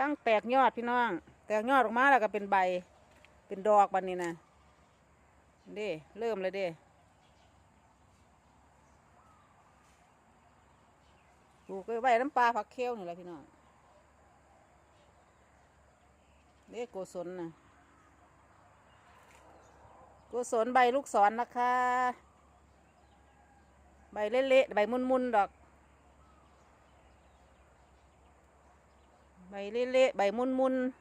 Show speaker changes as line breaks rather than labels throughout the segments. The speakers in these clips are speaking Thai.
ลังแตกยอดพี่น้อง แตกยอดออกมาแล้วก็เป็นใบ เป็นดอกบันนี้นะเด้เริ่มเลยเด้ปลูกไว้น้ำปลาผักเคี้ยวนี่แหละพี่น้องเด้โกศลนะโกศลใบลูกศรนะคะ ใบเละๆใบมุนๆดอก ใบเละๆใบมุนๆ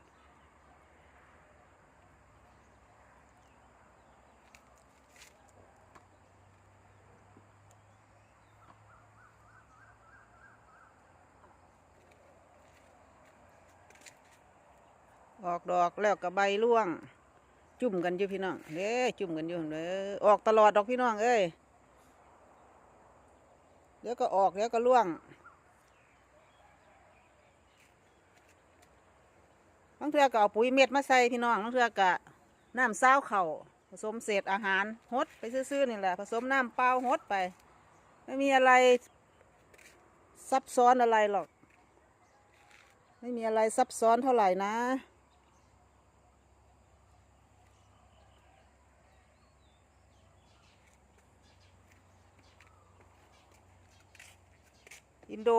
ออกดอกแล้วกับใบร่วง จุ่มกันอยู่พี่น้องเด้จุ่มกันอยู่เด้อออกตลอดดอกพี่น้องเอ้ยเดี๋ยวก็ออกเดี๋ยวก็ร่วง บางเทื่อก็เอาปุ๋ยเม็ดมาใส่พี่น้องบางเทื่อก็น้ำซ้าวเข่าผสมเศษอาหารหดไปซื่อๆนี่แหละผสมน้ำเปล่าหดไป ไม่มีอะไรซับซ้อนอะไรหรอก ไม่มีอะไรซับซ้อนเท่าไหร่นะ อินโด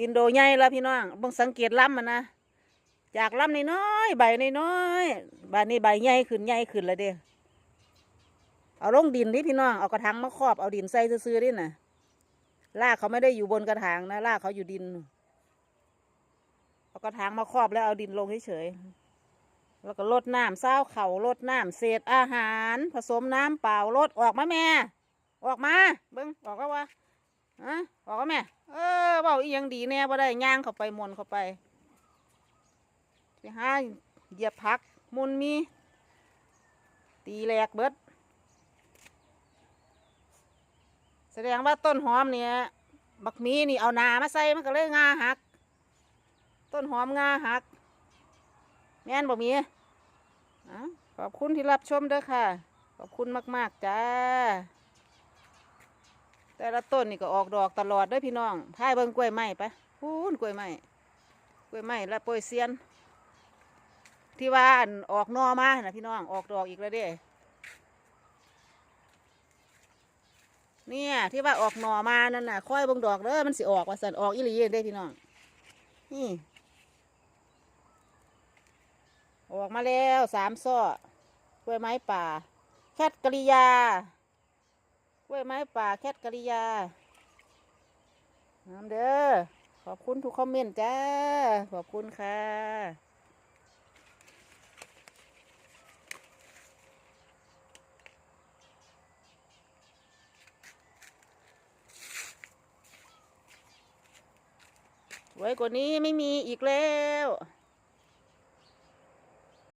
อินโดใหญ่แล้วพี่น้องบิ่งสังเกตลำมันนะ จากลำน้อยๆใบน้อยๆใบนี้ใบใหญ่ขึ้นใหญ่ขึ้นแล้วเด้เอาลงดินดิพี่น้องเอากระถางมาครอบเอาดินใส่ซื่อๆดิน่ะลากเขาไม่ได้อยู่บนกระถางนะลากเขาอยู่ดินเอากระถางมาครอบแล้วเอาดินลงเฉยๆแล้วก็ลดน้ำเศร้าเข่าลดน้ำเศษอาหาร ผสมน้ำเปล่าลดออกมาแม่ ออกมาเบิ้งออกก็ว่าอะออกก็แม่ เออเบาอีหยังดีแน่บ่ได้ย่างเข้าไปมนเข้าไป ไปหาเหยียบพักมุนมี ตีแหลกเบิด แสดงว่าต้นหอมเนี่ยบักมีนี่เอานามาใส่มันก็เลยงาหัก ต้นหอมงาหัก แม่นบ่มีอะขอบคุณที่รับชมเด้อค่ะ ขอบคุณมาก ๆ จ้า แต่ละต้นนี่ก็ออกดอกตลอดด้อพี่น้องพายเบิ่งกล้วยไม้ไปพูนกล้วยไม้กล้วยไม้และโปรยเซียน ที่ว่าอันออกหนอมานะพี่น้องออกดอกอีกแล้วเด้เนี่ยที่ว่าออกหนอมานั่นน่ะค่อยบ่งดอกเด้อมันสิออกว่าสันออกอีหลีเด้พี่น้องนี่ออกมาแล้วสามซ้อกล้วยไม้ป่า แคทกริยากล้วยไม้ป่า แคทกริยาน้ำเด้อขอบคุณทุกคอมเมนต์จ้า ขอบคุณค่ะ ไว้กว่านี้ไม่มีอีกแล้ว